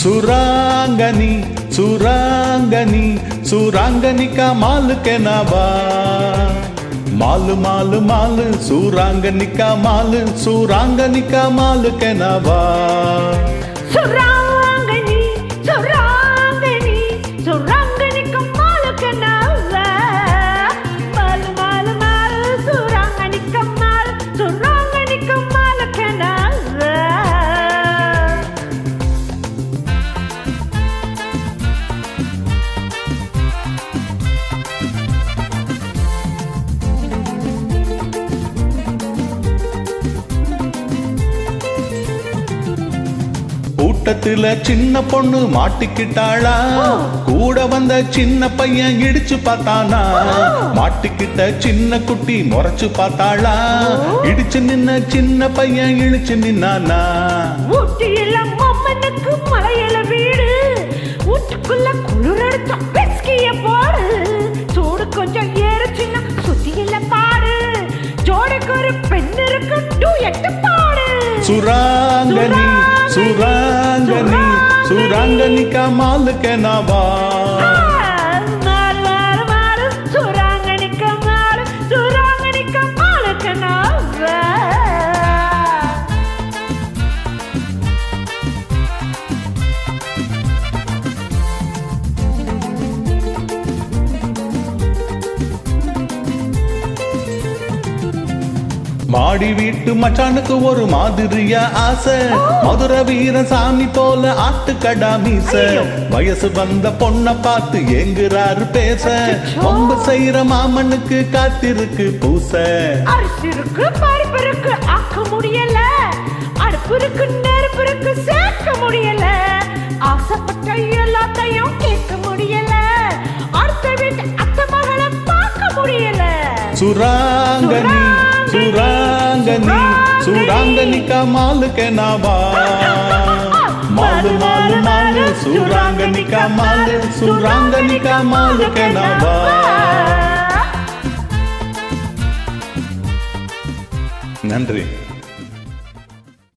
சுராங்கனி சுராங்கனி சுராங்கனி கா மாலு நாவா மாலு மாலு மாலு சூராங்கனிக்கா மாலு சூராங்கனிக்கா மாலு நாவா சுராங்க கூட்டத்துல சின்ன பொண்ணு மாட்டிக்கிட்டாளா? கூட வந்த சின்ன பையன் இடிச்சு பார்த்தானா? மாட்டிக்கிட்ட சின்ன குட்டி முறைச்சு பார்த்தாளா? இடிச்சு நின்ன சின்ன பையன் இழிச்சு நின்னானா? ஊட்டியில மம்மனுக்கு மலையில வீடு. ஊட்டுக்குள்ள குளிர் அடிச்சா பிஸ்கிய போடு. சூடு கொஞ்சம் ஏறுச்சுன்னா சுத்தியில பாடு. ஜோடிக்கு ஒரு பெண் இருக்கு டூ எட்டு பாடு. சுராங்கனி சுராங்கனி சுராங்கனிக்கா மாலுக்கே நாவா மாறு மாடி வீட்டு மச்சானுக்கு ஒரு மாதிரியா ஆசை. மதுர வீர சாமி போல ஆட்டுக்கடா மீச. வயசு வந்த பொண்ண பார்த்து ஏங்குறாரு பேச. ரொம்ப செய்யற மாமனுக்கு காத்திருக்கு பூச. அரிசி இருக்கு பருப்பு இருக்கு ஆக்க முடியல. அடுப்பு இருக்கு நெருப்பு இருக்கு சேர்க்க முடியல. ஆசைப்பட்ட எல்லாத்தையும் கேட்க முடியல. அடுத்த வீட்டு அத்தை மகளை பார்க்க முடியல. சுராங்கனி சுராங்கனி சுராங்கனிக்கா மாலுக்கே நாவா. மாலு மாலு மாலு சுராங்கனிக்கா மாலு சுராங்கனிக்கா மாலுக்கே நாவா. நன்றி.